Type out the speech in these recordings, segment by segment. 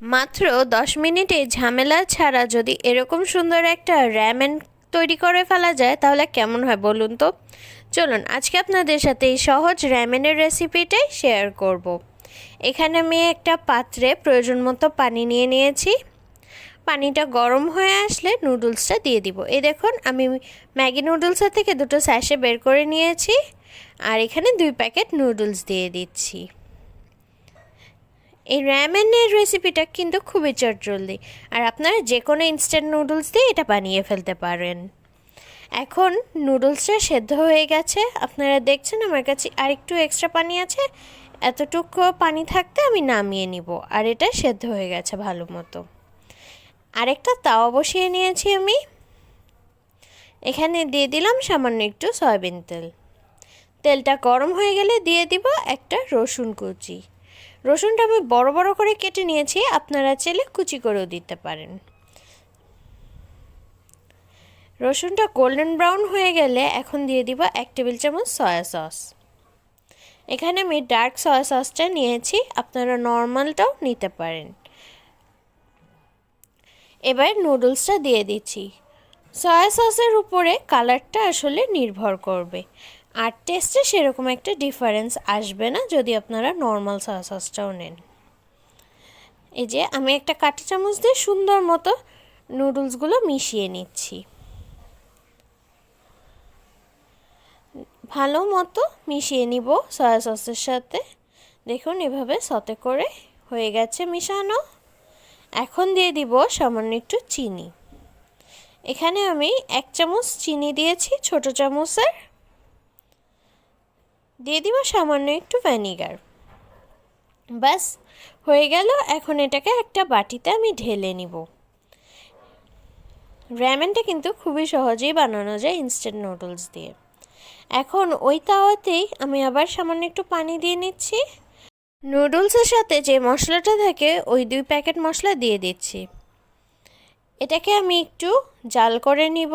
মাত্র দশ মিনিটে ঝামেলা ছাড়া যদি এরকম সুন্দর একটা র্যামেন তৈরি করে ফেলা যায়, তাহলে কেমন হয় বলুন তো? চলুন, আজকে আপনাদের সাথে এই সহজ র্যামেনের রেসিপিটাই শেয়ার করব। এখানে আমি একটা পাত্রে প্রয়োজন মতো পানি নিয়ে নিয়েছি। পানিটা গরম হয়ে আসলে নুডলসটা দিয়ে দিব। এই দেখুন, আমি ম্যাগি নুডলসের থেকে দুটো স্যাশে বের করে নিয়েছি, আর এখানে দুই প্যাকেট নুডলস দিয়ে দিচ্ছি। এই র্যামেনের রেসিপিটা কিন্তু খুবই চটজলদি। আর আপনারা যে কোনো ইনস্ট্যান্ট নুডলস দিয়ে এটা বানিয়ে ফেলতে পারেন। এখন নুডলসটা সেদ্ধ হয়ে গেছে। আপনারা দেখছেন আমার কাছে আরেকটু এক্সট্রা পানি আছে। এতটুকু পানি থাকতে আমি নামিয়ে নিব। আর এটা সেদ্ধ হয়ে গেছে ভালো মতো। আরেকটা তাওয়া বসিয়ে নিয়েছি আমি। এখানে দিয়ে দিলাম সামান্য একটু সয়াবিন তেল। তেলটা গরম হয়ে গেলে দিয়ে দিব একটা রসুন কুচি। রসুনটা আমি বড় বড় করে কেটে নিয়েছি, আপনারা চাইলে কুচি করেও দিতে পারেন। রসুনটা গোল্ডেন ব্রাউন হয়ে গেলে এখন দিয়ে দিব এক টেবিল চামচ সয়া সস এখানে আমি ডার্ক সয়া সসটা নিয়েছি, আপনারা নর্মালটাও নিতে পারেন। এবার নুডলসটা দিয়ে দিচ্ছি। সয়া সসের উপরে কালারটা আসলে নির্ভর করবে। আর টেস্টে সেরকম একটা ডিফারেন্স আসবে না যদি আপনারা নর্মাল সয়া সসটাও নেন। এই যে আমি একটা কাঠি চামচ দিয়ে সুন্দর মতো নুডলসগুলো মিশিয়ে নিচ্ছি। ভালো মতো মিশিয়ে নিব সয়া সসের সাথে। দেখুন এভাবে সতে করে হয়ে গেছে মিশানো। এখন দিয়ে দিব সামান্য একটু চিনি। এখানে আমি এক চামচ চিনি দিয়েছি, ছোট চামচের। দিয়ে দিব সামান্য একটু ভ্যানিগার ব্যাস, হয়ে গেল। এখন এটাকে একটা বাটিতে আমি ঢেলে নিব। র্যামেনটা কিন্তু খুবই সহজেই বানানো যায় ইনস্ট্যান্ট নুডলস দিয়ে। এখন ওই তাওয়াতেই আমি আবার সামান্য একটু পানি দিয়ে নিচ্ছি। নুডলসের সাথে যে মশলাটা থাকে, ওই দুই প্যাকেট মশলা দিয়ে দিচ্ছি। এটাকে আমি একটু জাল করে নিব।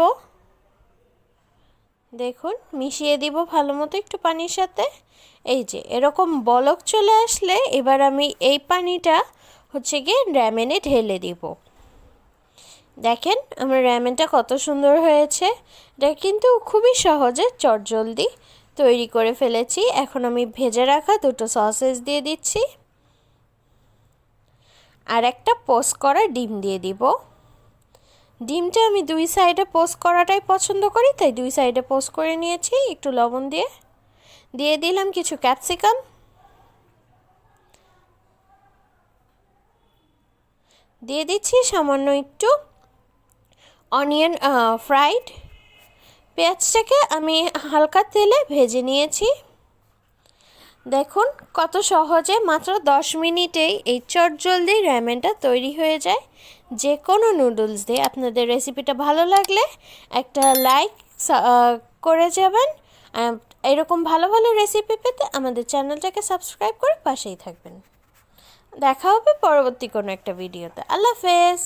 দেখুন, মিশিয়ে দিব ভালো মতো একটু পানির সাথে। এই যে, এরকম বলক চলে আসলে এবার আমি এই পানিটা হচ্ছে গিয়ে র্যামেনে ঢেলে দিব। দেখেন, আমার র্যামেনটা কত সুন্দর হয়েছে। এটা কিন্তু খুবই সহজে চটজলদি তৈরি করে ফেলেছি। এখন আমি ভেজে রাখা দুটো সসেস দিয়ে দিচ্ছি। আর একটা পোস্ট করা ডিম দিয়ে দিব। ডিমটা আমি দুই সাইডে পোস্ট করাটাই পছন্দ করি, তাই দুই সাইডে পোস্ট করে নিয়েছি, একটু লবণ দিয়ে। দিয়ে দিলাম কিছু ক্যাপসিকাম। দিয়ে দিচ্ছি সামান্য একটু অনিয়ন ফ্রাইড। পেঁয়াজটাকে আমি হালকা তেলে ভেজে নিয়েছি। দেখুন, কত সহজে মাত্র দশ মিনিটেই এই চটজলদি র্যামেনটা তৈরি হয়ে যায়। যে কোনো নুডলস দিয়ে আপনাদের রেসিপিটা ভালো লাগলে একটা লাইক করে যাবেন। এরকম ভালো ভালো রেসিপি পেতে আমাদের চ্যানেলটাকে সাবস্ক্রাইব করে পাশেই থাকবেন। দেখা হবে পরবর্তী কোনো একটা ভিডিওতে। আল্লাহ হাফেজ!